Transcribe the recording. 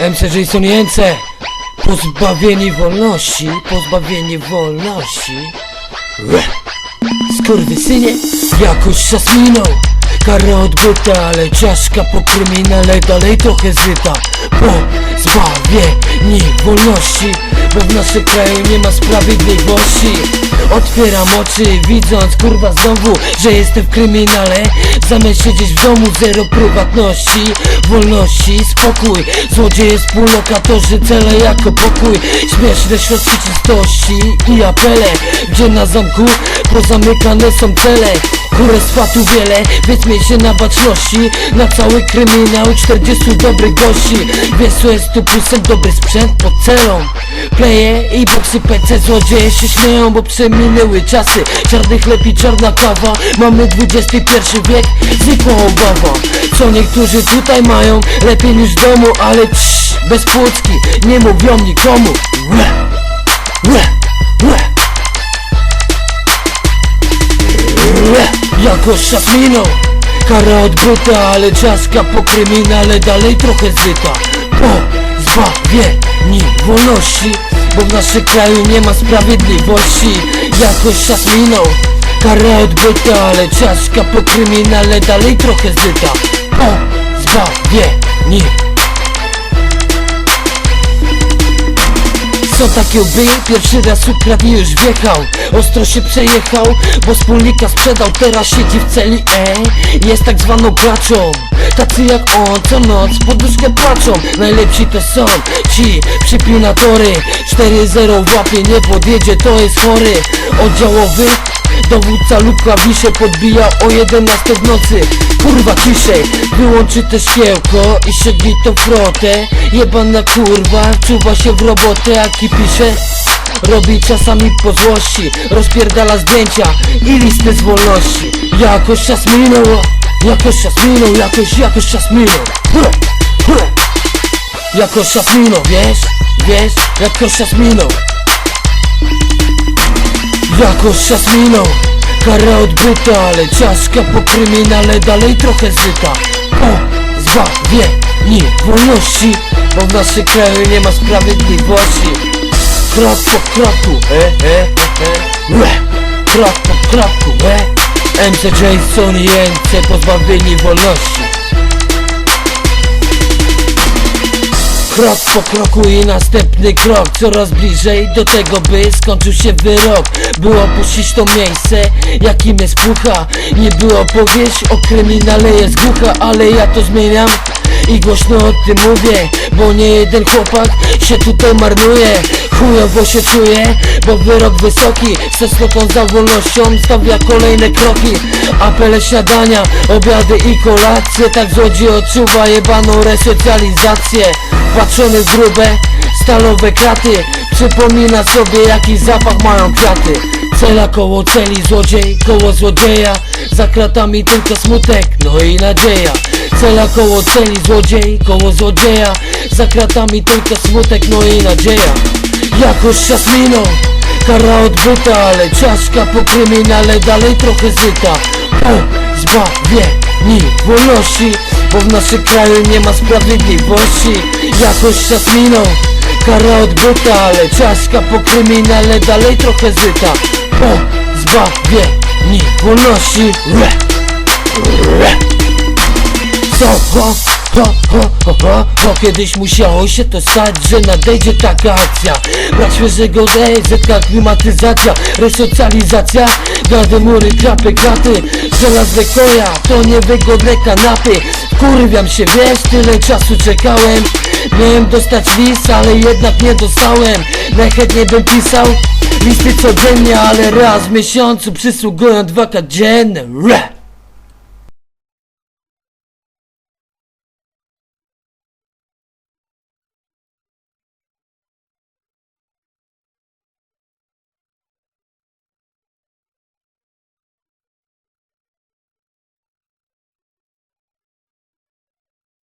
MC Jason Jęce Pozbawieni wolności Pozbawieni wolności. Skurwysynie Jakoś czas minął Kara odbyta, ale czaszka po kryminale dalej trochę zyta Pozbawieni wolności Bo w naszym kraju nie ma sprawiedliwości. Otwieram oczy widząc kurwa znowu Że jestem w kryminale. Zamiast siedzieć w domu zero prywatności Wolności, spokój. Złodzieje, współlokatorzy, cele jako pokój. Śmieszne środki czystości i apele Gdzie na zamku pozamykane są cele. Królestwa tu wiele, więc miej się na baczności. Na cały kryminał 40 dobrych gości. Co jest tu plusem, dobry sprzęt pod celą Playe i boksy PC, złodzieje się śmieją, bo przeminęły czasy. Czarny chleb i czarna kawa, mamy XXI wiek Zwykła obawa, co niektórzy tutaj mają Lepiej niż w domu, ale cii, bez płucki Nie mówią nikomu. Łe, łe, łe. Jakoś czas minął Kara odbyta, ale czaszka po kryminale dalej trochę zyta Pozbawieni wolności Bo w naszym kraju nie ma sprawiedliwości. Jakoś czas minął Kara odbyta, ale czaszka po kryminale dalej trochę zyta Pozbawieni Są takie łby, pierwszy raz ukradł i już wjechał. Ostro się przejechał, bo wspólnika sprzedał. Teraz siedzi w celi, e? Jest tak zwaną graczą Tacy jak on, co noc poduszkę płaczą Najlepsi to są ci przypinatory 4-0 w łapie, nie podjedzie, to jest chory. Oddziałowy Dowódca lub klawisze podbija o 11 w nocy. Kurwa ciszej, wyłączy te szkiełko i siedzi to w frotę Jebana kurwa, czuwa się w robotę, a ki pisze Robi czasami po złości, rozpierdala zdjęcia i listy z wolności. Jakoś czas minął, jakoś czas minął, jakoś, jakoś czas minął. Jakoś czas minął, wiesz, wiesz, jakoś czas minął Jakoś czas minął Kara odbyta, ale czaszka po kryminale dalej trochę zyta. Pozbawieni wolności Bo w naszym kraju nie ma sprawiedliwości. Krok po kroku, e, e, e, e. Krok po kroku, e MC Jason i MC pozbawieni wolności Krok po kroku i następny krok. Coraz bliżej do tego by skończył się wyrok. Było opuścić to miejsce, jakim jest pucha. Nie było powieść o kryminale jest głucha Ale ja to zmieniam i głośno o tym mówię Bo nie jeden chłopak się tutaj marnuje. Chujowo się czuję, bo wyrok wysoki Z tęsknotą za wolnością stawia kolejne kroki. Apele śniadania, obiady i kolacje Tak złodziej odczuwa jebaną resocjalizację. Patrzony w grube, stalowe kraty Przypomina sobie jaki zapach mają kwiaty. Cela koło celi, złodziej koło złodzieja Za kratami tylko smutek, no i nadzieja. Cela koło celi, złodziej koło złodzieja. Za kratami tylko smutek, no i nadzieja. Jakoś czas minął Kara odbyta, ale czaszka po kryminale dalej trochę zyta. Pozbawieni wolności Bo w naszym kraju nie ma sprawiedliwości. Jakoś czas minął Kara odbyta, ale czaszka po kryminale dalej trochę zyta Pozbawieni wolności Re. Re. Co? Ho, ho, ho, ho, ho, ho Kiedyś musiało się to stać, że nadejdzie taka akcja Brak świeżego DZ, klimatyzacja, resocjalizacja Gady, mury, krapy, kraty Żelazne koja, to niewygodne kanapy Kurwiam się, wiesz, tyle czasu czekałem Miałem dostać list, ale jednak nie dostałem Najchętniej bym pisał listy codziennie, ale raz w miesiącu przysługują dwa dzienne.